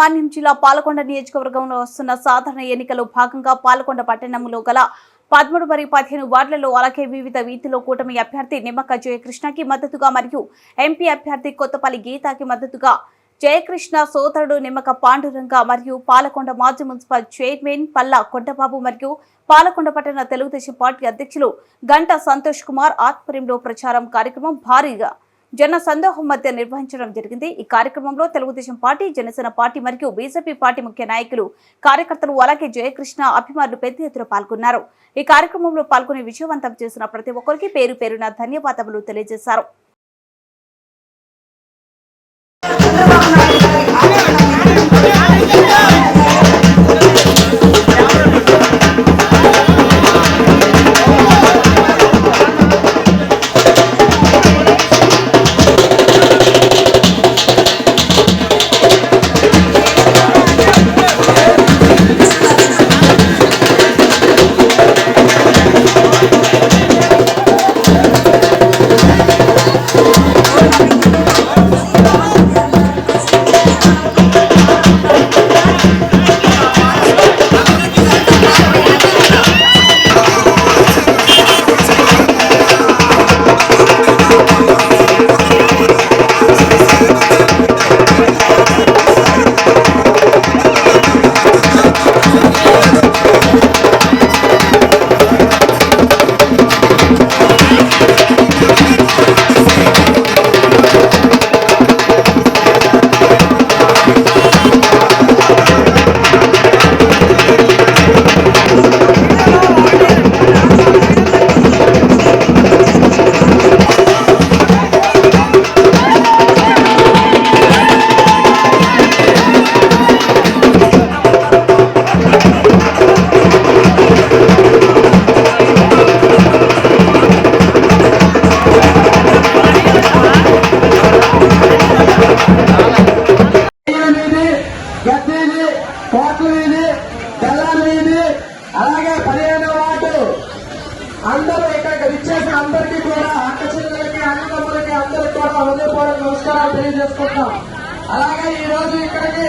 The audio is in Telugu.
మాన్యం జిల్లా పాలకొండ నియోజకవర్గంలో వస్తున్న సాధారణ ఎన్నికలో భాగంగా పాలకొండ పట్టణంలో గల పదమూడు మరియు పదిహేను వార్డులలో అలాగే వివిధ వీధిలో కూటమి అభ్యర్థి నిమ్మక జయకృష్ణకి మద్దతుగా మరియు ఎంపీ అభ్యర్థి కొత్తపల్లి గీతాకి మద్దతుగా జయకృష్ణ సోదరుడు నిమ్మక పాండురంగ మరియు పాలకొండ మాజీ మున్సిపల్ చైర్మన్ పల్లా కొండబాబు మరియు పాలకొండ పట్టణ తెలుగుదేశం పార్టీ అధ్యక్షులు గంటా సంతోష్ కుమార్ ఆధ్వర్యంలో ప్రచారం కార్యక్రమం భారీగా జన సందోహం మధ్య నిర్వహించడం జరిగింది. ఈ కార్యక్రమంలో తెలుగుదేశం పార్టీ జనసేన పార్టీ మరియు బీజేపీ పార్టీ ముఖ్య నాయకులు కార్యకర్తలు అలాగే జయకృష్ణ అభిమానులు పెద్ద ఎత్తున పాల్గొన్నారు. ఈ కార్యక్రమంలో పాల్గొని విజయవంతం చేసిన ప్రతి ఒక్కరికి పేరు పేరున ధన్యవాదములు తెలియజేశారు. కోట్ల వీధి తెల్లాల వీధి అలాగే పదిహేను వాటు అందరూ ఇక్కడికి విచ్చేసిన అందరికీ కూడా అక్క చెల్లెలకి అన్నదమ్ములకి అందరికీ కూడా హృదయపూర్వక నమస్కారాలు తెలియజేసుకుంటాం అలాగే ఈ రోజు ఇక్కడికి